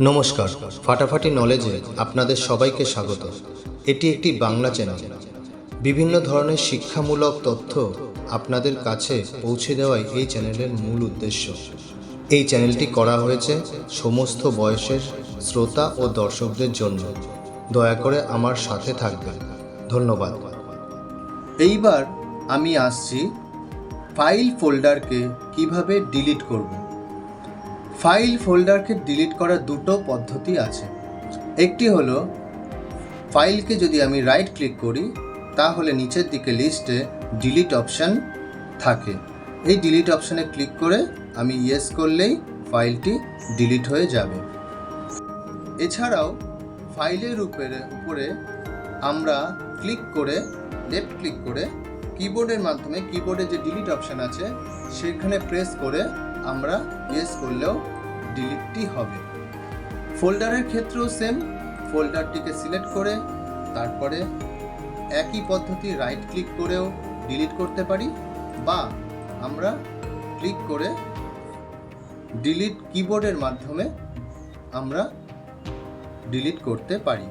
নমস্কার, ফাটাফাটি নলেজে আপনাদের সবাইকে স্বাগত। এটি একটি বাংলা চ্যানেল বিভিন্ন ধরনের শিক্ষামূলক তথ্য আপনাদের কাছে পৌঁছে দেওয়াই এই চ্যানেলের মূল উদ্দেশ্য। এই চ্যানেলটি করা হয়েছে সমস্ত বয়সের শ্রোতা ও দর্শকদের জন্য। দয়া করে আমার সাথে থাকবেন। ধন্যবাদ। এইবার আমি আসছি ফাইল ফোল্ডারকে কীভাবে ডিলিট করব। ফাইল ফোল্ডারকে ডিলিট করার দুটো পদ্ধতি আছে। একটি হলো, ফাইলকে যদি আমি রাইট ক্লিক করি, তাহলে নিচের দিকে লিস্টে ডিলিট অপশান থাকে। এই ডিলিট অপশানে ক্লিক করে আমি ইয়েস করলেই ফাইলটি ডিলিট হয়ে যাবে। এছাড়াও, ফাইলের উপরে উপরে আমরা ক্লিক করে লেফট ক্লিক করে কিবোর্ডের মাধ্যমে কিবোর্ডে যে ডিলিট অপশান আছে, সেখানে প্রেস করে আমরা ইয়েস করলেও ডিলিটটি হবে। ফোল্ডারের ক্ষেত্রেও সেম ফোল্ডারটিকে সিলেক্ট করে তারপরে একই পদ্ধতি রাইট ক্লিক করেও ডিলিট করতে পারি বা আমরা ক্লিক করে ডিলিট কিবোর্ডের মাধ্যমে আমরা ডিলিট করতে পারি।